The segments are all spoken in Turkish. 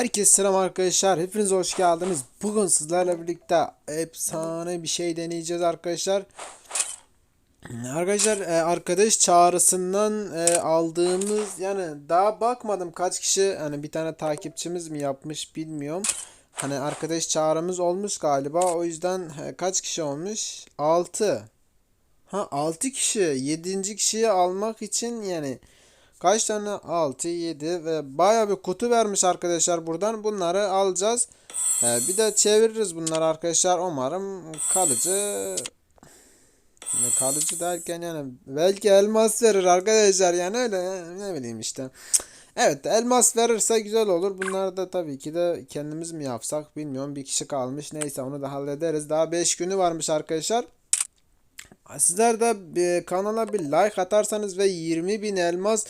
Herkese selam arkadaşlar. Hepiniz hoş geldiniz. Bugün sizlerle birlikte efsane bir şey deneyeceğiz arkadaşlar. Arkadaşlar e, arkadaş çağrısından e, aldığımız yani daha bakmadım kaç kişi hani bir tane takipçimiz mi yapmış bilmiyorum. Hani arkadaş çağrımız olmuş galiba. O yüzden e, kaç kişi olmuş? 6. Ha 6 kişi. 7. kişiyi almak için yani Kaç tane? 6, 7 ve baya bir kutu vermiş arkadaşlar buradan. Bunları alacağız. Ee, bir de çeviririz bunları arkadaşlar. Umarım kalıcı kalıcı derken yani belki elmas verir arkadaşlar yani öyle ne bileyim işte. Evet elmas verirse güzel olur. Bunları da tabii ki de kendimiz mi yapsak bilmiyorum. Bir kişi kalmış. Neyse onu da hallederiz. Daha 5 günü varmış arkadaşlar. Sizler de kanala bir like atarsanız ve 20 bin elmas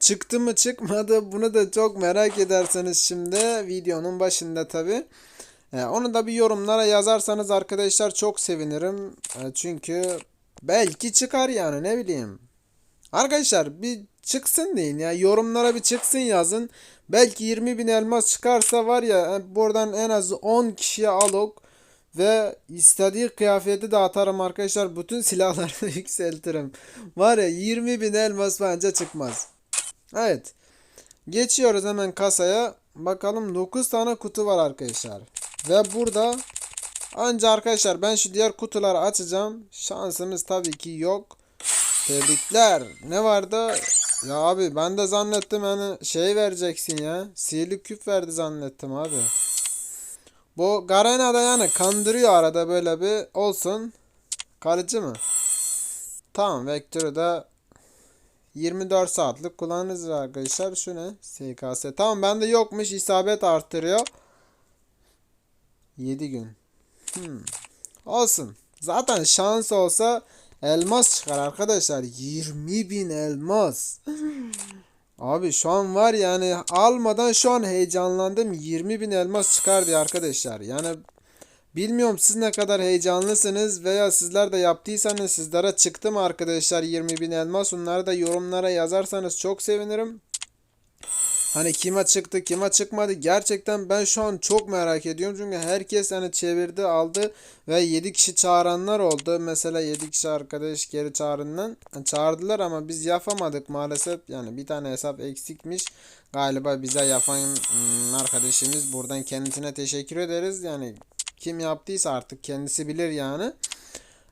çıktı mı çıkmadı bunu da çok merak ederseniz şimdi videonun başında tabi. E, onu da bir yorumlara yazarsanız arkadaşlar çok sevinirim. E, çünkü belki çıkar yani ne bileyim. Arkadaşlar bir çıksın deyin ya yorumlara bir çıksın yazın. Belki 20 bin elmas çıkarsa var ya e, buradan en az 10 kişiye alok. Ve istediği kıyafeti de atarım arkadaşlar. Bütün silahları yükseltirim. Var ya 20 bin elmas bence çıkmaz. Evet. Geçiyoruz hemen kasaya. Bakalım 9 tane kutu var arkadaşlar. Ve burada önce arkadaşlar ben şu diğer kutuları açacağım. Şansımız tabii ki yok. Tebrikler. Ne vardı? Ya abi ben de zannettim hani şey vereceksin ya. Sihirli küp verdi zannettim abi. Bu Garena da yani kandırıyor arada böyle bir olsun. Kalıcı mı? Tamam vektörü de 24 saatlik kullanırız arkadaşlar. Şu ne? SKS. Tamam bende yokmuş. isabet arttırıyor. 7 gün. Hmm. Olsun. Zaten şans olsa elmas çıkar arkadaşlar. 20 bin elmas. Abi şu an var yani almadan şu an heyecanlandım. 20 bin elmas çıkar diye arkadaşlar. Yani bilmiyorum siz ne kadar heyecanlısınız veya sizler de yaptıysanız sizlere çıktı mı arkadaşlar 20 bin elmas. Onları da yorumlara yazarsanız çok sevinirim. Hani kime çıktı kime çıkmadı gerçekten ben şu an çok merak ediyorum çünkü herkes hani çevirdi aldı ve 7 kişi çağıranlar oldu. Mesela 7 kişi arkadaş geri çağrından çağırdılar ama biz yapamadık maalesef yani bir tane hesap eksikmiş galiba bize yapan hmm, arkadaşımız buradan kendisine teşekkür ederiz yani kim yaptıysa artık kendisi bilir yani.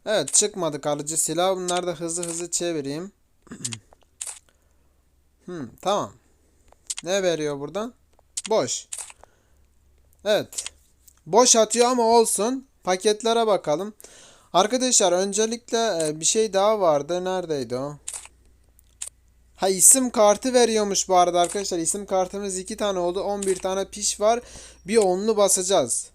Evet çıkmadı kalıcı silah bunları da hızlı hızlı çevireyim. hmm, tamam. Ne veriyor buradan? Boş. Evet. Boş atıyor ama olsun. Paketlere bakalım. Arkadaşlar öncelikle e, bir şey daha vardı. Neredeydi o? Ha isim kartı veriyormuş bu arada arkadaşlar. İsim kartımız iki tane oldu. 11 tane piş var. Bir onlu basacağız.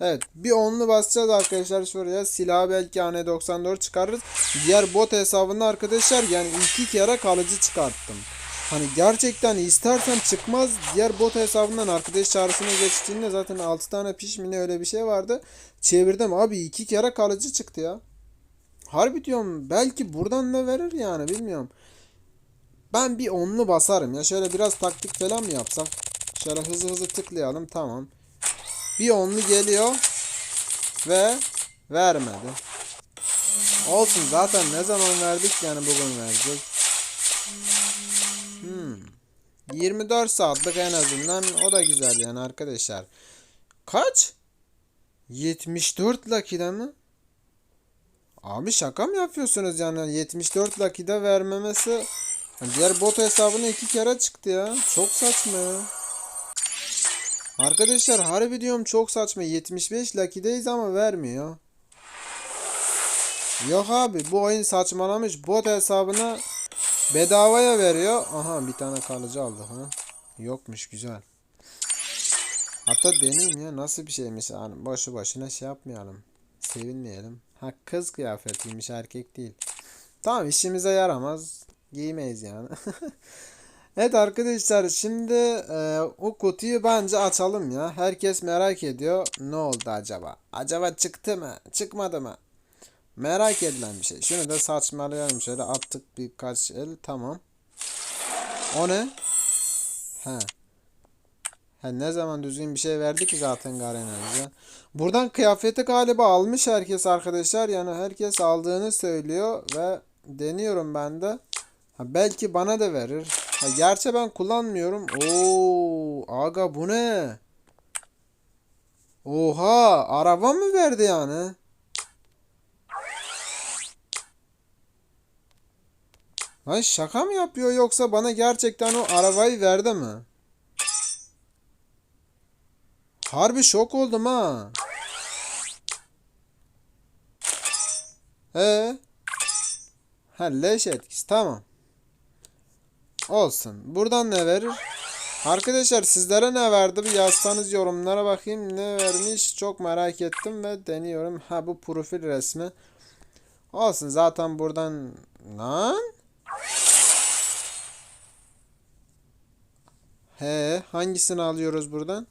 Evet bir onlu basacağız arkadaşlar şuraya. Silah belki hani 94 çıkarırız. Diğer bot hesabında arkadaşlar yani iki kere kalıcı çıkarttım. Hani gerçekten istersen çıkmaz. Diğer bot hesabından arkadaş çağrısına geçtiğinde zaten 6 tane piş mi ne öyle bir şey vardı. Çevirdim abi iki kere kalıcı çıktı ya. Harbi diyorum belki buradan da verir yani bilmiyorum. Ben bir onlu basarım ya. Şöyle biraz taktik falan mı yapsam? Şöyle hızlı hızlı tıklayalım tamam. Bir onlu geliyor. Ve vermedi. Olsun zaten ne zaman verdik yani bugün verecek. Hmm. 24 saatlik en azından o da güzel yani arkadaşlar. Kaç? 74 Lucky'de mi? Abi şaka mı yapıyorsunuz yani 74 Lucky'de vermemesi diğer bot hesabına iki kere çıktı ya. Çok saçma ya. Arkadaşlar harbi diyorum çok saçma. 75 Lucky'deyiz ama vermiyor. Yok abi bu oyun saçmalamış. Bot hesabına Bedavaya veriyor. Aha bir tane kalıcı aldı ha. Yokmuş güzel. Hatta deneyim ya nasıl bir şeymiş hani boşu boşuna şey yapmayalım. Sevinmeyelim. Ha kız kıyafetiymiş erkek değil. Tamam işimize yaramaz. Giymeyiz yani. evet arkadaşlar şimdi e, o kutuyu bence açalım ya. Herkes merak ediyor. Ne oldu acaba? Acaba çıktı mı? Çıkmadı mı? Merak edilen bir şey. Şunu da saçmalayalım. Şöyle attık birkaç el. Tamam. O ne? He. Ha, ne zaman düzgün bir şey verdi ki zaten Garena bize. Buradan kıyafeti galiba almış herkes arkadaşlar. Yani herkes aldığını söylüyor ve deniyorum ben de. Ha, belki bana da verir. Ha, gerçi ben kullanmıyorum. Oo, aga bu ne? Oha, araba mı verdi yani? Lan şaka mı yapıyor yoksa bana gerçekten o arabayı verdi mi? Harbi şok oldum ha. Ee? Ha leş etkisi tamam. Olsun. Buradan ne verir? Arkadaşlar sizlere ne verdi bir yazsanız yorumlara bakayım ne vermiş çok merak ettim ve deniyorum. Ha bu profil resmi. Olsun zaten buradan lan He hangisini alıyoruz buradan?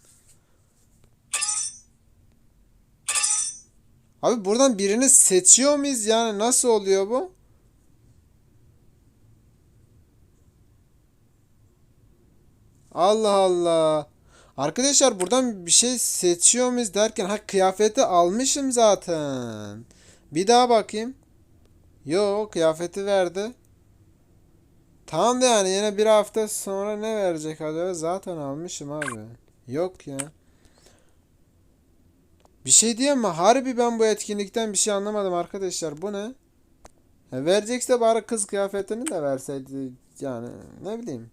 Abi buradan birini seçiyor muyuz yani nasıl oluyor bu? Allah Allah. Arkadaşlar buradan bir şey seçiyor muyuz derken ha kıyafeti almışım zaten. Bir daha bakayım. Yok kıyafeti verdi. Tamam da yani yine bir hafta sonra ne verecek acaba? Zaten almışım abi. Yok ya. Bir şey diyeyim mi? Harbi ben bu etkinlikten bir şey anlamadım arkadaşlar. Bu ne? E, verecekse bari kız kıyafetini de verseydi. Yani ne bileyim.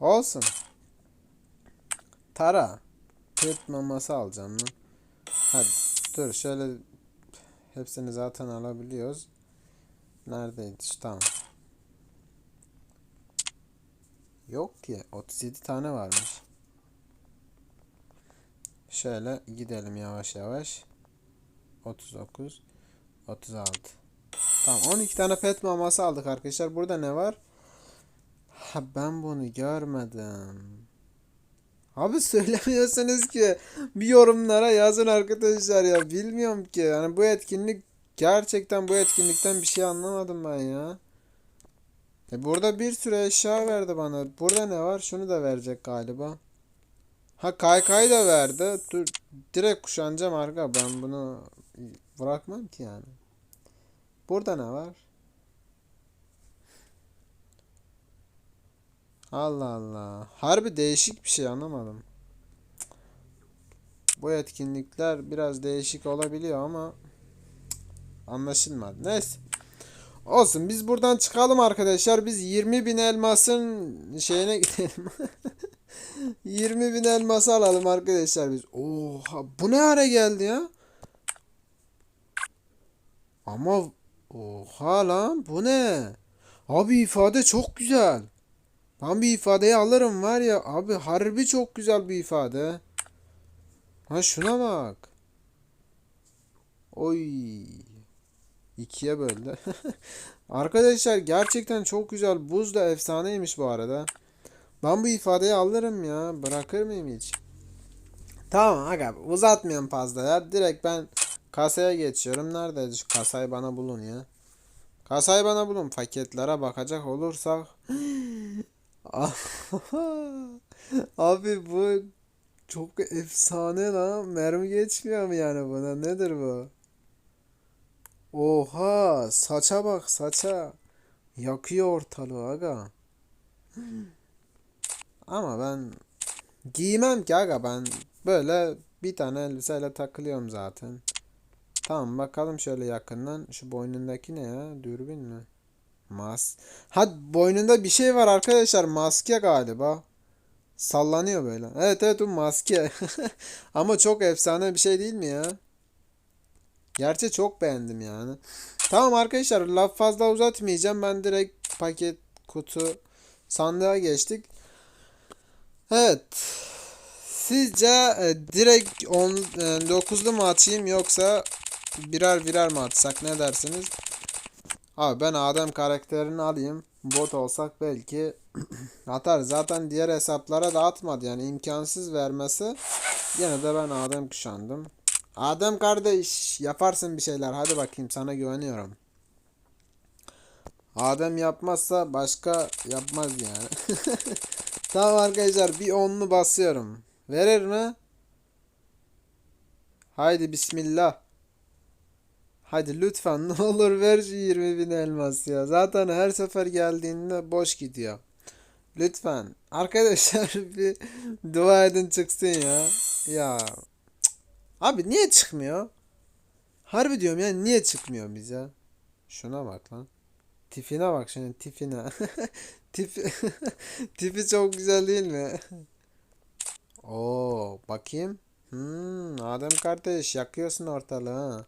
Olsun. Tara. Pet maması alacağım lan. Hadi dur şöyle hepsini zaten alabiliyoruz. Neredeydi? Tamam. Yok ki. 37 tane varmış. Şöyle gidelim yavaş yavaş. 39 36 Tamam 12 tane pet maması aldık arkadaşlar. Burada ne var? Ha ben bunu görmedim. Abi söylemiyorsunuz ki bir yorumlara yazın arkadaşlar ya. Bilmiyorum ki. Yani bu etkinlik gerçekten bu etkinlikten bir şey anlamadım ben ya. E burada bir sürü eşya verdi bana. Burada ne var? Şunu da verecek galiba. Ha kaykay da verdi. Dur direkt kuşanacağım arka. Ben bunu bırakmam ki yani. Burada ne var? Allah Allah. Harbi değişik bir şey anlamadım. Bu etkinlikler biraz değişik olabiliyor ama anlaşılmadı. Neyse. Olsun biz buradan çıkalım arkadaşlar. Biz 20 bin elmasın şeyine gidelim. 20 bin elması alalım arkadaşlar biz. Oha bu ne ara geldi ya? Ama oha lan bu ne? Abi ifade çok güzel. Ben bir ifadeyi alırım var ya abi harbi çok güzel bir ifade. Ha şuna bak. Oy. İkiye böldü. Arkadaşlar gerçekten çok güzel. Buz da efsaneymiş bu arada. Ben bu ifadeyi alırım ya. Bırakır mıyım hiç? Tamam aga uzatmayayım fazla ya. Direkt ben kasaya geçiyorum. Neredeydi şu kasayı bana bulun ya. Kasayı bana bulun. Paketlere bakacak olursak. Abi bu çok efsane lan. Mermi geçmiyor mu yani buna? Nedir bu? Oha saça bak saça. Yakıyor ortalığı aga. Ama ben giymem ki aga ben böyle bir tane elbiseyle takılıyorum zaten. Tamam bakalım şöyle yakından. Şu boynundaki ne ya? Dürbün mü? Mas. Ha boynunda bir şey var arkadaşlar. Maske galiba. Sallanıyor böyle. Evet evet bu maske. Ama çok efsane bir şey değil mi ya? Gerçi çok beğendim yani. Tamam arkadaşlar laf fazla uzatmayacağım. Ben direkt paket, kutu, sandığa geçtik. Evet. Sizce e, direkt 10 e, 9'lu mu atayım yoksa birer birer mi atsak ne dersiniz? Abi ben Adem karakterini alayım. Bot olsak belki atar. Zaten diğer hesaplara da atmadı yani imkansız vermesi. Yine de ben Adem kuşandım. Adem kardeş yaparsın bir şeyler. Hadi bakayım sana güveniyorum. Adem yapmazsa başka yapmaz yani. Tamam arkadaşlar bir onlu basıyorum. Verir mi? Haydi bismillah. Hadi lütfen ne olur ver şu 20 bin elmas ya. Zaten her sefer geldiğinde boş gidiyor. Lütfen. Arkadaşlar bir dua edin çıksın ya. Ya. Abi niye çıkmıyor? Harbi diyorum ya niye çıkmıyor bize? Şuna bak lan. Tipine bak şunun tipine. Tipi, tipi çok güzel değil mi? Oo, bakayım. Hmm, Adem kardeş yakıyorsun ortalığı.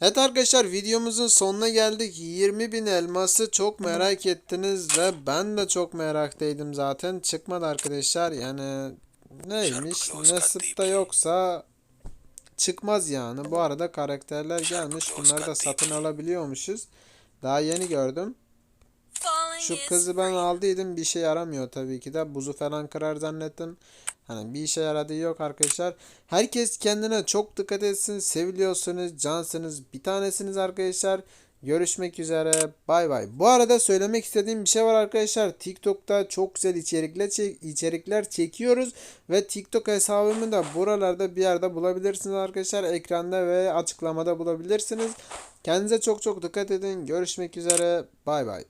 Evet arkadaşlar videomuzun sonuna geldik. 20 bin elması çok merak ettiniz ve ben de çok meraktaydım zaten. Çıkmadı arkadaşlar yani neymiş nasip da yoksa çıkmaz yani. Bu arada karakterler gelmiş. Bunları da satın alabiliyormuşuz. Daha yeni gördüm. Şu kızı ben aldıydım bir şey yaramıyor tabii ki de buzu falan kırar zannettim. Hani bir işe yaradığı yok arkadaşlar. Herkes kendine çok dikkat etsin. Seviliyorsunuz, cansınız, bir tanesiniz arkadaşlar. Görüşmek üzere. Bay bay. Bu arada söylemek istediğim bir şey var arkadaşlar. TikTok'ta çok güzel içerikler çek içerikler çekiyoruz ve TikTok hesabımı da buralarda bir yerde bulabilirsiniz arkadaşlar. Ekranda ve açıklamada bulabilirsiniz. Kendinize çok çok dikkat edin. Görüşmek üzere. Bay bay.